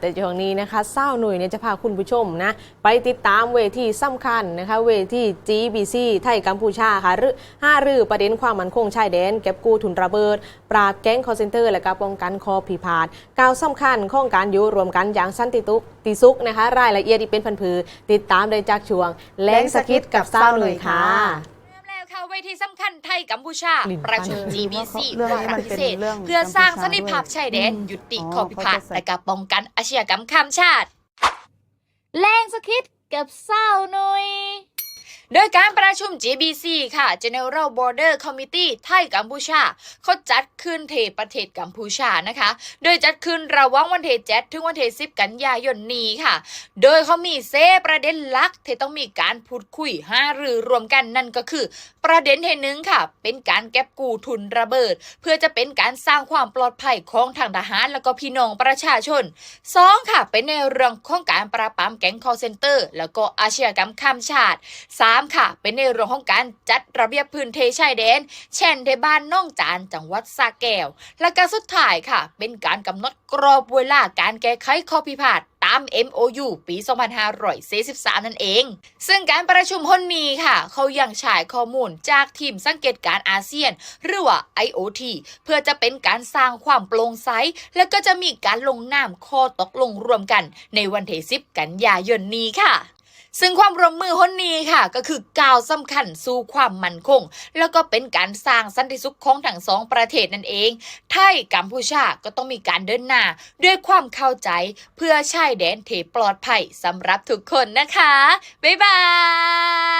แต่ช่วงนี้นะคะเศร้าหน่วยเนี่ยจะพาคุณผู้ชมนะไปติดตามเวทีสำคัญนะคะเวที GBC ไทยกัมพูชาค่ะหรือห้ารือประเด็นความมั่นคงชายแดน เก็บกู้ทุนระเบิด ปราบแก๊งคอเซนเตอร์ และการป้องกันคอผีพาดก้าวสำคัญของการอยู่รวมกันอย่างสันติตุกติสุกนะคะรายละเอียดที่เป็นพันผือ ติดตามได้จากช่วงแรงสกิดกับเศร้าหนุ่ยค่ะ ทีสำคัญไทยกัมพูชาลิ้นประชุมปัน GBC เรื่องวานี้ระมันพิเป็นเศษเรื่องเพื่อสร้างกัมพูชาสันติภาพชายแดนด้วยยุติอ๋อข้อพิพาทเขาจะใส่และการป้องกันอาชญากรรมข้ามชาติ แรงสคิดกับเศร้าหน่อย โดยการประชุม GBC ค่ะ General Border Committee ไทยกัมพูชาเขาจัดขึ้นเทประเทศกัมพูชานะคะ โดยจัดขึ้นระหว่างวันเที่7ถึงวันเที่10กันยายนนี้ค่ะ โดยเขามีเซประเด็นหลักที่ต้องมีการพูดคุยหารือรวมกันนั่นก็คือ ประเด็นที่หนึ่งค่ะ เป็นการเก็บกู้ทุนระเบิด เพื่อจะเป็นการสร้างความปลอดภัยของทางทหารแล้วก็พี่น้องประชาชนสองค่ะ เป็นในเรื่องของการปราบปรามแก๊งคอร์เซนเตอร์ แล้วก็อาชญากรรมข้ามชาติสามค่ะ เป็นในเรื่องของการจัดระเบียบพื้นที่ชายแดน เช่นที่บ้านน่องจานจังหวัดสระแก้ว และก็สุดท้ายค่ะ เป็นการกำหนดกรอบเวลาการแก้ไขข้อพิพาทตาม MOU ปี 2543 นั่นเอง ซึ่งการประชุมหนนี้ค่ะ เขายังฉายข้อมูลจากทีมสังเกตการณ์อาเซียน หรือว่า IOT เพื่อจะเป็นการสร้างความโปร่งใส และก็จะมีการลงนามข้อตกลงรวมกัน ในวันที่10 กันยายนนี้ค่ะ ซึ่งความร่วมมือหนนี้ค่ะ ก็คือก้าวสำคัญสู่ความมั่นคง แล้วก็เป็นการสร้างสันติสุขของทั้งสองประเทศนั่นเอง ไทยกัมพูชาก็ต้องมีการเดินหน้า ด้วยความเข้าใจเพื่อชายแดนเทปลอดภัยสำหรับทุกคนนะคะ บ๊ายบาย